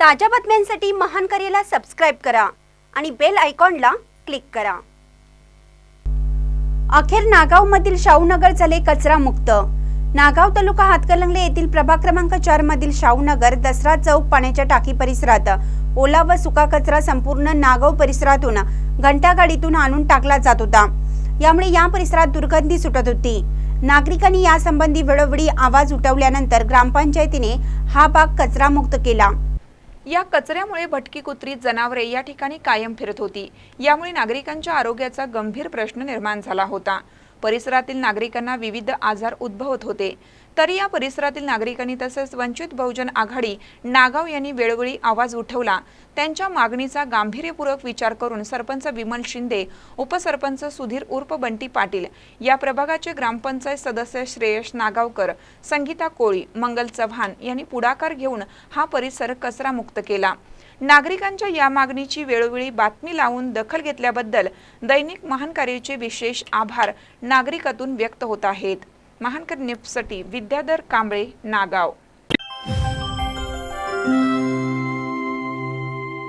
ताज्या बातम्यांसाठी महान करेला सबस्क्राईब करा आणि बेल आयकॉनला क्लिक करा. अखेर नागावमधील शाहूनगर झाले कचरा मुक्त. नागाव तालुका हातकलंगले येथील प्रभाग क्रमांक चार मधील शाहूनगर दसरा चौक पाण्याच्या टाकी परिसरात ओला व सुका कचरा संपूर्ण नागाव परिसरातून घंटागाडीतून आणून टाकला जात होता. यामुळे या परिसरात दुर्गंधी सुटत होती. नागरिकांनी यासंबंधी वेळोवेळी आवाज उठवल्यानंतर ग्रामपंचायतीने हा भाग कचरामुक्त केला. या कचऱ्यामुळे भटकी कुत्री जनावरे या ठिकाणी कायम फिरत होती. यामुळे नागरिकांच्या आरोग्याचा गंभीर प्रश्न निर्माण झाला होता. परिसरातील नागरिकांना विविध आजार उद्भवत होते. तरी या परिसरातील नागरिकांनी तसेच वंचित बहुजन आघाडी नागाव यांनी वेळोवेळी आवाज उठवला. त्यांच्या मागणीचा गांभीर्यपूर्वक विचार करून सरपंच विमल शिंदे उपसरपंच सुधीर उर्फ बंटी पाटील या प्रभागाचे ग्रामपंचायत सदस्य श्रेयश नागावकर संगीता कोळी मंगल चव्हाण यांनी पुढाकार घेऊन हा परिसर कचरामुक्त केला. नागरिकांच्या या मागणीची वेळोवेळी बातमी लावून दखल घेतल्याबद्दल दैनिक महानकार्याचे विशेष आभार नागरिकातून व्यक्त होत आहेत. महानकर न्यूजसाठी विद्याधर कांबळे नागाव.